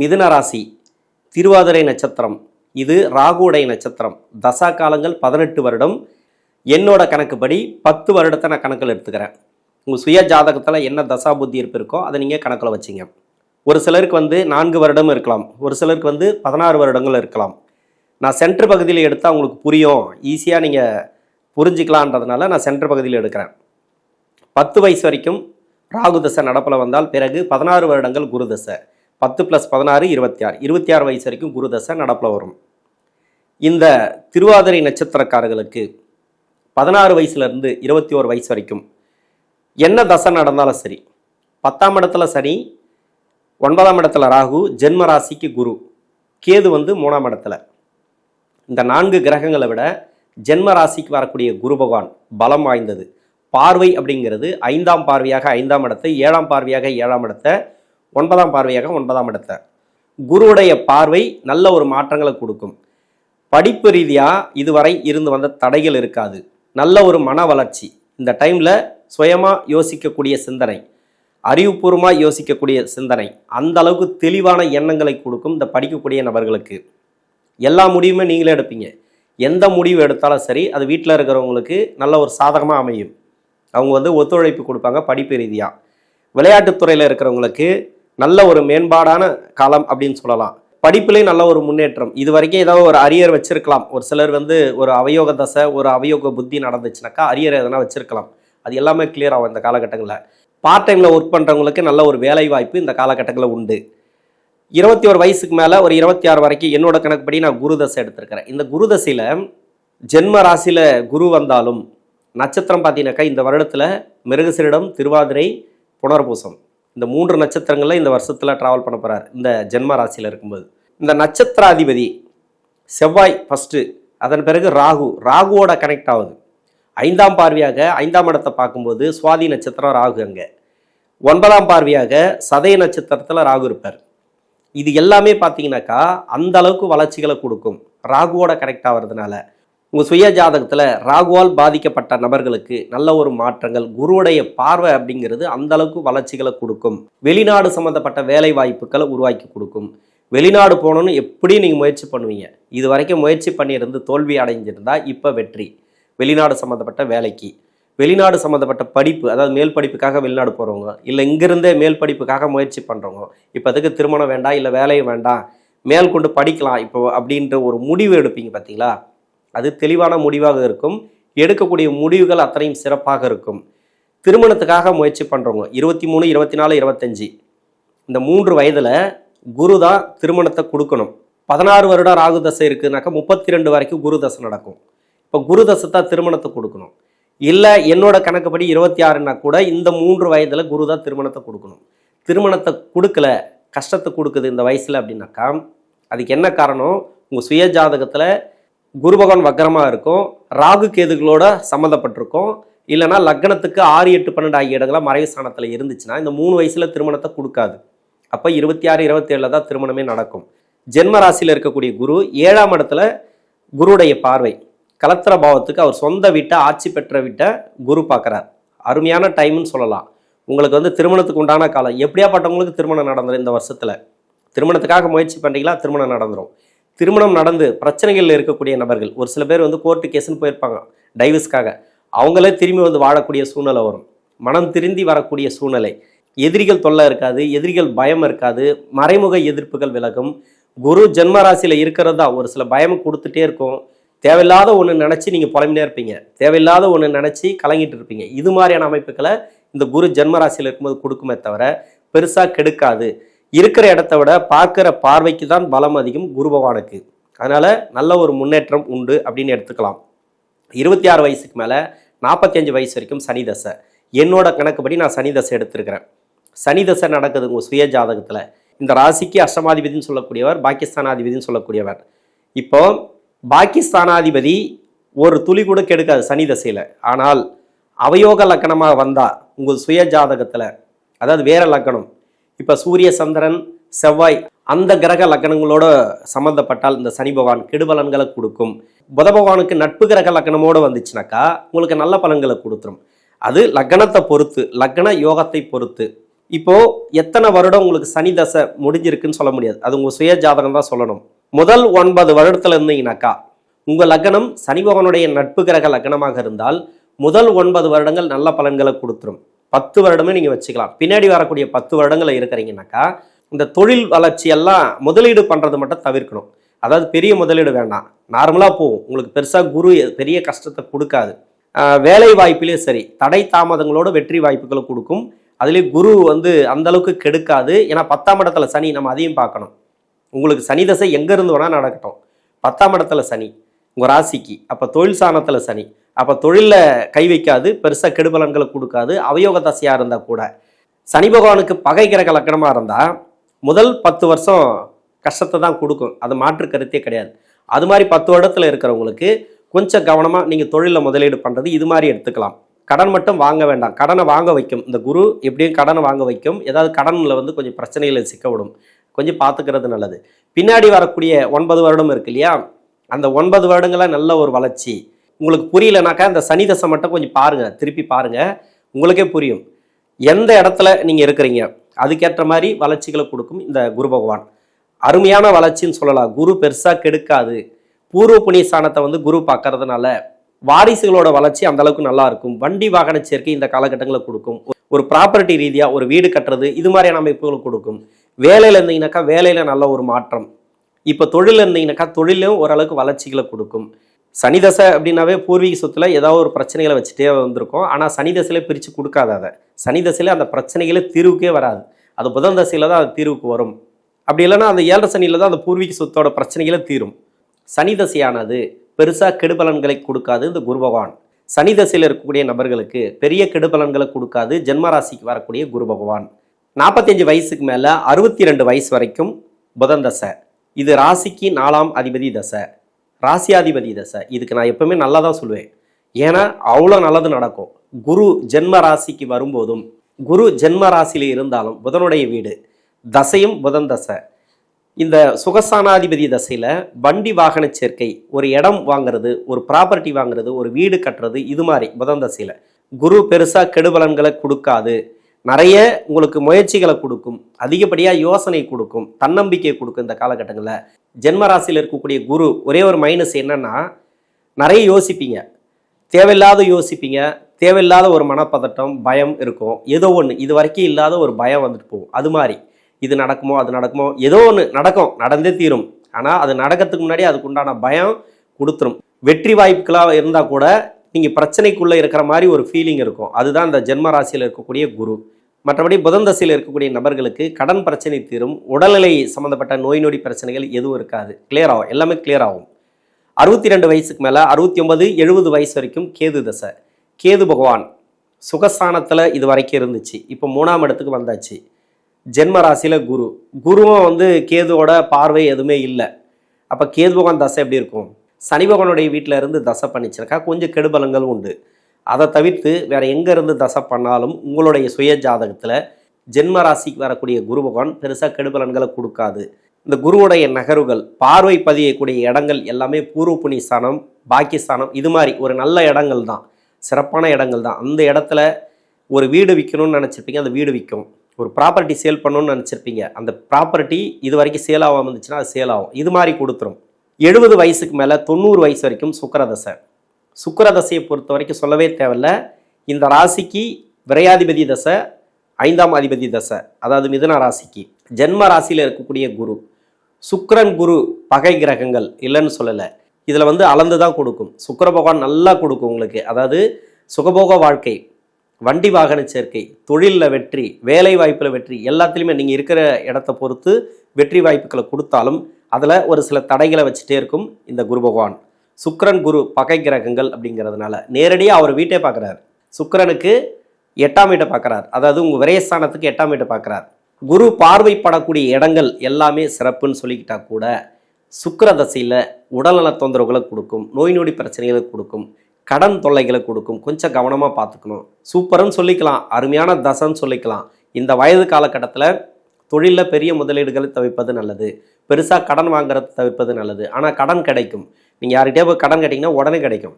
மிதுன ராசி திருவாதிரை நட்சத்திரம். இது ராகுடை நட்சத்திரம். தசா காலங்கள் பதினெட்டு வருடம். என்னோட கணக்குப்படி பத்து வருடத்தை நான் கணக்கில் எடுத்துக்கிறேன். உங்கள் சுய ஜாதகத்தில் என்ன தசா புத்தி இருப்பு இருக்கோ அதை நீங்கள் கணக்கில் வச்சிங்க. ஒரு சிலருக்கு வந்து நான்கு வருடம் இருக்கலாம். ஒரு சிலருக்கு வந்து பதினாறு வருடங்கள் இருக்கலாம். நான் சென்டர் பகுதியில் எடுத்தால் உங்களுக்கு புரியும். ஈஸியாக நீங்கள் புரிஞ்சிக்கலான்றதுனால நான் சென்டர் பகுதியில் எடுக்கிறேன். பத்து வயசு வரைக்கும் ராகு தசை நடப்பில் வந்தால் பிறகு பதினாறு வருடங்கள் குரு தசை. பத்து ப்ளஸ் பதினாறு இருபத்தி ஆறு. இருபத்தி ஆறு வயசு வரைக்கும் குரு தசை நடப்பில் வரும். இந்த திருவாதிரை நட்சத்திரக்காரர்களுக்கு பதினாறு வயசுலேருந்து இருபத்தி ஓரு வயசு வரைக்கும் என்ன தசை நடந்தாலும் சரி பத்தாம் இடத்துல சனி ஒன்பதாம் இடத்துல ராகு ஜென்ம ராசிக்கு குரு கேது வந்து மூணாம் இடத்துல. இந்த நான்கு கிரகங்களை விட ஜென்ம ராசிக்கு வரக்கூடிய குரு பகவான் பலம் வாய்ந்தது. பார்வை அப்படிங்கிறது ஐந்தாம் பார்வையாக ஐந்தாம் இடத்தை ஏழாம் பார்வையாக ஏழாம் இடத்தை ஒன்பதாம் பார்வையாக ஒன்பதாம் இடத்தை. குருவுடைய பார்வை நல்ல ஒரு மாற்றங்களை கொடுக்கும். படிப்பு ரீதியாக இதுவரை இருந்து வந்த தடைகள் இருக்காது. நல்ல ஒரு மன வளர்ச்சி. இந்த டைமில் சுயமாக யோசிக்கக்கூடிய சிந்தனை அறிவுபூர்வமாக யோசிக்கக்கூடிய சிந்தனை அந்த அளவுக்கு தெளிவான எண்ணங்களை கொடுக்கும் இந்த படிக்கக்கூடிய நபர்களுக்கு. எல்லா முடிவுமே நீங்களே எடுப்பீங்க. எந்த முடிவு எடுத்தாலும் சரி அது வீட்டில் இருக்கிறவங்களுக்கு நல்ல ஒரு சாதகமாக அமையும். அவங்க வந்து ஒத்துழைப்பு கொடுப்பாங்க படிப்பு ரீதியாக விளையாட்டுத்துறையில் இருக்கிறவங்களுக்கு நல்ல ஒரு மேம்பாடான காலம் அப்படின்னு சொல்லலாம். படிப்புலேயும் நல்ல ஒரு முன்னேற்றம். இது வரைக்கும் ஏதாவது ஒரு அரியர் வச்சிருக்கலாம். ஒரு சிலர் வந்து ஒரு அவயோக தசை ஒரு அவயோக புத்தி நடந்துச்சுனாக்கா அரியர் எதனா வச்சிருக்கலாம். அது எல்லாமே கிளியர் ஆகும் இந்த காலகட்டங்களில். பார்ட் டைமில் ஒர்க் பண்ணுறவங்களுக்கு நல்ல ஒரு வேலை வாய்ப்பு இந்த காலகட்டங்களில் உண்டு. இருபத்தி ஒரு வயசுக்கு மேலே ஒரு இருபத்தி ஆறு வரைக்கும் என்னோட கணக்குப்படி நான் குரு தசை எடுத்திருக்கிறேன். இந்த குரு தசையில் ஜென்ம ராசியில் குரு வந்தாலும் நட்சத்திரம் பார்த்தீங்கன்னாக்கா இந்த வருடத்தில் மிருகசிரிடம் திருவாதிரை புனர்பூசம். இந்த மூன்று நட்சத்திரங்களில் இந்த வருஷத்தில் ட்ராவல் பண்ண போகிறார் இந்த ஜென்ம ராசியில் இருக்கும்போது. இந்த நட்சத்திராதிபதி செவ்வாய் ஃபஸ்ட்டு அதன் பிறகு ராகு. ராகுவோட கனெக்ட் ஆகுது. ஐந்தாம் பார்வையாக ஐந்தாம் இடத்தை பார்க்கும்போது சுவாதி நட்சத்திரம் ராகு அங்கே. ஒன்பதாம் பார்வையாக சதய நட்சத்திரத்தில் ராகு இருப்பார். இது எல்லாமே பார்த்தீங்கன்னாக்கா அந்த அளவுக்கு வளர்ச்சிகளை கொடுக்கும். ராகுவோட கனெக்ட் ஆகிறதுனால. உங்கள் சுய ஜாதகத்தில் ராகுவால் பாதிக்கப்பட்ட நபர்களுக்கு நல்ல ஒரு மாற்றங்கள் குருவுடைய பார்வை அப்படிங்கிறது அந்த அளவுக்கு வளர்ச்சிகளை கொடுக்கும். வெளிநாடு சம்மந்தப்பட்ட வேலை வாய்ப்புகளை உருவாக்கி கொடுக்கும். வெளிநாடு போகணுன்னு எப்படி நீங்கள் முயற்சி பண்ணுவீங்க. இது வரைக்கும் முயற்சி பண்ணியிருந்து தோல்வி அடைஞ்சிருந்தா இப்போ வெற்றி. வெளிநாடு சம்மந்தப்பட்ட வேலைக்கு. வெளிநாடு சம்மந்தப்பட்ட படிப்பு அதாவது மேல் படிப்புக்காக வெளிநாடு போகிறவங்க இல்லை இங்கிருந்தே மேல் படிப்புக்காக முயற்சி பண்ணுறவங்க இப்போ அதுக்கு திருமணம் வேண்டாம் இல்லை வேலையும் வேண்டாம் மேல் கொண்டு படிக்கலாம் இப்போ அப்படின்ற ஒரு முடிவு எடுப்பீங்க பார்த்தீங்களா அது தெளிவான முடிவாக இருக்கும். எடுக்கக்கூடிய முடிவுகள் அத்தனையும் சிறப்பாக இருக்கும். திருமணத்துக்காக முயற்சி பண்ணுறவங்க இருபத்தி மூணு இருபத்தி நாலு இருபத்தஞ்சி இந்த மூன்று வயதில் குரு தான் திருமணத்தை கொடுக்கணும். பதினாறு வருடம் ராகு தசை இருக்குதுனாக்கா முப்பத்தி ரெண்டு வரைக்கும் குரு தசை நடக்கும். இப்போ குரு தசை தான் திருமணத்தை கொடுக்கணும். இல்லை என்னோட கணக்குப்படி இருபத்தி ஆறுனா கூட இந்த மூன்று வயதில் குரு தான் திருமணத்தை கொடுக்கணும். திருமணத்தை கொடுக்கல கஷ்டத்தை கொடுக்குது இந்த வயசில் அப்படின்னாக்கா அதுக்கு என்ன காரணம்? உங்கள் சுய ஜாதகத்தில் குரு பகவான் வக்கரமாக இருக்கும். ராகு கேதுகளோட சம்மந்தப்பட்டிருக்கும். இல்லைனா லக்னத்துக்கு ஆறு எட்டு பன்னெண்டு ஆகிய இடங்களாக மறைவு ஸ்தானத்தில் இருந்துச்சுன்னா இந்த மூணு வயசில் திருமணத்தை கொடுக்காது. அப்போ இருபத்தி ஆறு இருபத்தேழில் தான் திருமணமே நடக்கும். ஜென்ம ராசியில் இருக்கக்கூடிய குரு ஏழாம் இடத்துல குருடைய பார்வை. கலத்திர பாவத்துக்கு அவர் சொந்த வீட்டை ஆட்சி பெற்ற வீட்டை குரு பார்க்குறார். அருமையான டைம்னு சொல்லலாம். உங்களுக்கு வந்து திருமணத்துக்கு உண்டான காலம். எப்படியாப்பட்டவங்களுக்கு திருமணம் நடந்துடும் இந்த வருஷத்தில்? திருமணத்துக்காக முயற்சி பண்ணுறீங்களா திருமணம் நடந்துடும் திருமணம் நடந்து பிரச்சனைகளில் இருக்கக்கூடிய நபர்கள் ஒரு சில பேர் வந்து கோர்ட்டு கேஸ்ன்னு போயிருப்பாங்க டைவர்ஸ்க்காக அவங்களே திரும்பி வந்து வாழக்கூடிய சூழ்நிலை வரும். மனம் திருந்தி வரக்கூடிய சூழ்நிலை. எதிரிகள் தொல்லை இருக்காது எதிரிகள் பயம் இருக்காது மறைமுக எதிர்ப்புகள் விலகும். குரு ஜென்ம ராசியில் இருக்கிறது தான் ஒரு சில பயம் கொடுத்துட்டே இருக்கும். தேவையில்லாத ஒன்று நினச்சி நீங்கள் புலம்பினே இருப்பீங்க. தேவையில்லாத ஒன்று நினச்சி கலங்கிட்டு இருப்பீங்க. இது மாதிரியான அமைப்புகளை இந்த குரு ஜென்ம ராசியில் இருக்கும்போது கொடுக்குமே தவிர பெருசாக கெடுக்காது. இருக்கிற இடத்த விட பார்க்குற பார்வைக்கு தான் பலம் அதிகம் குரு பகவானுக்கு. அதனால் நல்ல ஒரு முன்னேற்றம் உண்டு அப்படின்னு எடுத்துக்கலாம். இருபத்தி ஆறு வயசுக்கு மேலே நாற்பத்தஞ்சு வயசு வரைக்கும் சனி தசை. என்னோட கணக்குப்படி நான் சனி தசை எடுத்திருக்கிறேன். சனி தசை நடக்குது உங்கள் சுய ஜாதகத்தில். இந்த ராசிக்கு அஷ்டமாதிபதினு சொல்லக்கூடியவர் பாகிஸ்தானாதிபதினு சொல்லக்கூடியவர். இப்போ பாகிஸ்தானாதிபதி ஒரு துளி கூட கெடுக்காது சனி தசையில். ஆனால் அவயோக லக்கணமாக வந்தால் உங்கள் சுய ஜாதகத்தில் அதாவது வேற லக்கணம் இப்போ சூரிய சந்திரன் செவ்வாய் அந்த கிரக லக்கணங்களோட சம்மந்தப்பட்டால் இந்த சனி பகவான் கெடுபலன்களை கொடுக்கும். புத பகவானுக்கு நட்பு கிரக லக்கணமோடு வந்துச்சுனாக்கா உங்களுக்கு நல்ல பலன்களை கொடுத்துரும். அது லக்னத்தை பொறுத்து லக்ன யோகத்தை பொறுத்து. இப்போது எத்தனை வருடம் உங்களுக்கு சனி தசை முடிஞ்சிருக்குன்னு சொல்ல முடியாது. அது உங்கள் சுய ஜாதகம் தான் சொல்லணும். முதல் ஒன்பது வருடத்தில் இருந்தீங்கன்னாக்கா உங்கள் லக்னம் சனி பகவானுடைய நட்பு கிரக லக்னமாக இருந்தால் முதல் ஒன்பது வருடங்கள் நல்ல பலன்களை கொடுத்துரும். பத்து வருடமே நீங்கள் வச்சுக்கலாம். பின்னாடி வரக்கூடிய பத்து வருடங்களில் இருக்கிறீங்கன்னாக்கா இந்த தொழில் வளர்ச்சி எல்லாம் முதலீடு பண்ணுறது மட்டும் தவிர்க்கணும். அதாவது பெரிய முதலீடு வேண்டாம். நார்மலாக போகும். உங்களுக்கு பெருசாக குரு பெரிய கஷ்டத்தை கொடுக்காது. வேலை வாய்ப்பிலே சரி தடை தாமதங்களோட வெற்றி வாய்ப்புகளை கொடுக்கும். அதுலேயே குரு வந்து அந்த அளவுக்கு கெடுக்காது. ஏன்னா பத்தாம் இடத்துல சனி நம்ம அதையும் பார்க்கணும். உங்களுக்கு சனி தசை எங்கேருந்து வேணால் நடக்கட்டும். பத்தாம் இடத்துல சனி உங்கள் ராசிக்கு. அப்போ தொழில் சாணத்தில் சனி. அப்போ தொழிலில் கை வைக்காது பெருசாக கெடுபலன்களை கொடுக்காது அவயோக தசையாக இருந்தால் கூட. சனி பகவானுக்கு பகை கிரக லக்கணமா இருந்தால் முதல் பத்து வருஷம் கஷ்டத்தை தான் கொடுக்கும். அது மாற்று கருத்தே கிடையாது. அது மாதிரி பத்து வருடத்தில் இருக்கிறவங்களுக்கு கொஞ்சம் கவனமாக நீங்கள் தொழிலில் முதலீடு பண்ணுறது இது மாதிரி எடுத்துக்கலாம். கடன் மட்டும் வாங்க வேண்டாம். கடனை வாங்க வைக்கும். இந்த குரு எப்படியும் கடனை வாங்க வைக்கும். ஏதாவது கடனில் வந்து கொஞ்சம் பிரச்சனைகளை சிக்க விடும் கொஞ்சம் பார்த்துக்கிறது நல்லது. பின்னாடி வரக்கூடிய ஒன்பது வருடம் இருக்கு இல்லையா? அந்த ஒன்பது வருடங்கள நல்ல ஒரு வளர்ச்சி. உங்களுக்கு புரியலனாக்கா இந்த சனிதசை மட்டும் கொஞ்சம் பாருங்கள் திருப்பி பாருங்க. உங்களுக்கே புரியும். எந்த இடத்துல நீங்கள் இருக்கிறீங்க அதுக்கேற்ற மாதிரி வளர்ச்சிகளை கொடுக்கும் இந்த குரு பகவான். அருமையான வளர்ச்சின்னு சொல்லலாம். குரு பெருசாக கெடுக்காது. பூர்வ புண்ணிய ஸ்தானத்தை வந்து குரு பார்க்கறதுனால வாரிசுகளோட வளர்ச்சி அந்த அளவுக்கு நல்லா இருக்கும். வண்டி வாகன சேர்க்கை இந்த காலகட்டங்களில் கொடுக்கும். ஒரு ப்ராப்பர்ட்டி ரீதியாக ஒரு வீடு கட்டுறது இது மாதிரியான அமைப்புகள் கொடுக்கும். வேலையில் இருந்தீங்கன்னாக்கா வேலையில் நல்ல ஒரு மாற்றம். இப்போ தொழில் இருந்தீங்கன்னாக்கா தொழிலும் ஓரளவுக்கு வளர்ச்சிகளை கொடுக்கும். சனி தசை அப்படின்னாவே பூர்வீக சொத்துல ஏதாவது ஒரு பிரச்சனைகளை வச்சுட்டே வந்திருக்கும். ஆனால் சனி தசையில பிரித்து கொடுக்காத அதை. சனி தசையில அந்த பிரச்சனைகளே தீர்வுக்கே வராது. அது புதன் தசையில் தான் அது தீர்வுக்கு வரும். அப்படி இல்லைன்னா அந்த ஏழரை சனியில் தான் அந்த பூர்வீக சொத்தோட பிரச்சனைகளே தீரும். சனி தசையானது பெருசாக கெடுபலன்களை கொடுக்காது இந்த குரு பகவான். சனி தசையில் இருக்கக்கூடிய நபர்களுக்கு பெரிய கெடுபலன்களை கொடுக்காது ஜென்ம ராசிக்கு வரக்கூடிய குரு பகவான். நாற்பத்தஞ்சு வயசுக்கு மேலே அறுபத்தி ரெண்டு வயசு வரைக்கும் புதன் தசை. இது ராசிக்கு நாலாம் அதிபதி தசை. ராசியாதிபதி தசை. இதுக்கு நான் எப்பவுமே நல்லா தான் சொல்லுவேன். ஏன்னா அவ்வளோ நல்லது நடக்கும். குரு ஜென்ம ராசிக்கு வரும்போதும் குரு ஜென்ம ராசியில இருந்தாலும் புதனுடைய வீடு தசையும் புதன் தசை. இந்த சுகசானாதிபதி தசையில் வண்டி வாகன சேர்க்கை ஒரு இடம் வாங்குறது ஒரு ப்ராப்பர்ட்டி வாங்குறது ஒரு வீடு கட்டுறது இது மாதிரி புதன் தசையில். குரு பெருசாக கெடுபலன்களை கொடுக்காது. நிறைய உங்களுக்கு முயற்சிகளை கொடுக்கும். அதிகப்படியாக யோசனை கொடுக்கும். தன்னம்பிக்கை கொடுக்கும் இந்த காலகட்டங்களில். ஜென்ம ராசியில் இருக்கக்கூடிய குரு ஒரே ஒரு மைனஸ் என்னன்னா நிறைய யோசிப்பீங்க. தேவையில்லாத யோசிப்பீங்க. தேவையில்லாத ஒரு மனப்பதட்டம் பயம் இருக்கும். ஏதோ ஒன்று இது வரைக்கும் இல்லாத ஒரு பயம் வந்துட்டு போகும். அது மாதிரி. இது நடக்குமோ அது நடக்குமோ ஏதோ ஒன்று நடக்கும். நடந்தே தீரும். ஆனால் அது நடக்கிறதுக்கு முன்னாடி அதுக்கு உண்டான பயம் கொடுத்துரும். வெற்றி வாய்ப்புகளாக இருந்தால் கூட நீங்கள் பிரச்சனைக்குள்ளே இருக்கிற மாதிரி ஒரு ஃபீலிங் இருக்கும். அதுதான் இந்த ஜென்ம ராசியில் இருக்கக்கூடிய குரு. மற்றபடி புதன் தசையில் இருக்கக்கூடிய நபர்களுக்கு கடன் பிரச்சனை தீரும் உடல்நிலை சம்மந்தப்பட்ட நோய் நொடி பிரச்சனைகள் எதுவும் இருக்காது. கிளியர் ஆகும். எல்லாமே கிளியர் ஆகும். அறுபத்தி ரெண்டு வயசுக்கு மேலே அறுபத்தி ஒன்பது எழுபது வயசு வரைக்கும் கேது தசை. கேது பகவான் சுகஸ்தானத்தில் இது வரைக்கும் இருந்துச்சு. இப்போ மூணாம் இடத்துக்கு வந்தாச்சு. ஜென்ம ராசியில் குரு. குருவும் வந்து கேதுவோட பார்வை எதுவுமே இல்லை. அப்போ கேது பகவான் தசை எப்படி இருக்கும்? சனி பகவானுடைய வீட்டில் இருந்து தசை பண்ணிச்சிருக்கா? கொஞ்சம் கெடுபலங்கள் உண்டு. அதை தவிர்த்து வேற எங்க இருந்து தசை பண்ணாலும் உங்களுடைய சுய ஜாதகத்தில் ஜென்ம ராசிக்கு வரக்கூடிய குரு பகவான் பெருசாக கெடுபலன்களை கொடுக்காது. இந்த குருவுடைய நகர்வுகள் பார்வை பதியக்கூடிய இடங்கள் எல்லாமே பூர்வ புனிஸ்தானம் ஸ்தானம் பாக்கியஸ்தானம் இது மாதிரி ஒரு நல்ல இடங்கள் தான். சிறப்பான இடங்கள் தான். அந்த இடத்துல ஒரு வீடு விற்கணும்னு நினச்சிருப்பீங்க அந்த வீடு விற்கும். ஒரு ப்ராப்பர்ட்டி சேல் பண்ணணும்னு நினச்சிருப்பீங்க அந்த ப்ராப்பர்ட்டி இது வரைக்கும் சேல் ஆகாமல் இருந்துச்சுன்னா அது சேல் ஆகும். இது மாதிரி கொடுத்துரும். எழுபது வயசுக்கு மேலே தொண்ணூறு வயசு வரைக்கும் சுக்கரதசை. சுக்கரதசையை பொறுத்த வரைக்கும் சொல்லவே தேவையில்ல. இந்த ராசிக்கு விரையாதிபதி தசை ஐந்தாம் அதிபதி தசை அதாவது மிதுன ராசிக்கு. ஜென்ம ராசியில் இருக்கக்கூடிய குரு சுக்கிரன் குரு பகை கிரகங்கள் இல்லைன்னு சொல்லலை. இதில் வந்து அளந்து தான் கொடுக்கும். சுக்கர பகவான் நல்லா கொடுக்கும் உங்களுக்கு. அதாவது சுகபோக வாழ்க்கை வண்டி வாகன சேர்க்கை தொழிலில் வெற்றி வேலை வாய்ப்பில் வெற்றி எல்லாத்துலேயுமே நீங்கள் இருக்கிற இடத்த பொறுத்து வெற்றி வாய்ப்புகளை கொடுத்தாலும் அதில் ஒரு சில தடைகளை வச்சுட்டே இருக்கும் இந்த குரு பகவான். சுக்கரன் குரு பகை கிரகங்கள் அப்படிங்கிறதுனால நேரடியாக அவர் வீட்டை பார்க்குறாரு. சுக்கரனுக்கு எட்டாம் வீட்டை பார்க்குறார். அதாவது உங்கள் விரயஸ்தானத்துக்கு எட்டாம் வீட்டை பார்க்குறார். குரு பார்வைப்படக்கூடிய இடங்கள் எல்லாமே சிறப்புன்னு சொல்லிக்கிட்டா கூட சுக்கர தசையில் உடல்நல தொந்தரவுகளை கொடுக்கும் நோய் நொடி பிரச்சனைகளை கொடுக்கும் கடன் தொல்லைகளை கொடுக்கும். கொஞ்சம் கவனமாக பார்த்துக்கணும். சூப்பர்னு சொல்லிக்கலாம். அருமையான தசைன்னு சொல்லிக்கலாம். இந்த வயது காலகட்டத்தில் தொழிலில் பெரிய முதலீடுகளை தவிர்ப்பது நல்லது. பெருசாக கடன் வாங்குறது தவிர்ப்பது நல்லது. ஆனால் கடன் கிடைக்கும். நீங்கள் யார்கிட்டயே போய் கடன் கேட்டிங்கன்னா உடனே கிடைக்கும்.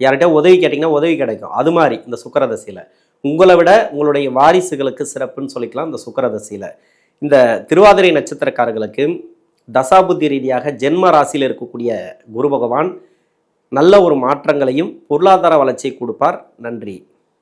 யார்கிட்டயா உதவி கேட்டிங்கன்னா உதவி கிடைக்கும். அது மாதிரி இந்த சுக்கரதசையில். உங்களை விட உங்களுடைய வாரிசுகளுக்கு சிறப்புன்னு சொல்லிக்கலாம் இந்த சுக்கரதசையில். இந்த திருவாதிரை நட்சத்திரக்காரர்களுக்கு தசாபுத்தி ரீதியாக ஜென்ம ராசியில் இருக்கக்கூடிய குரு பகவான் நல்ல ஒரு மாற்றங்களையும் பொருளாதார வளர்ச்சியை கொடுப்பார். நன்றி.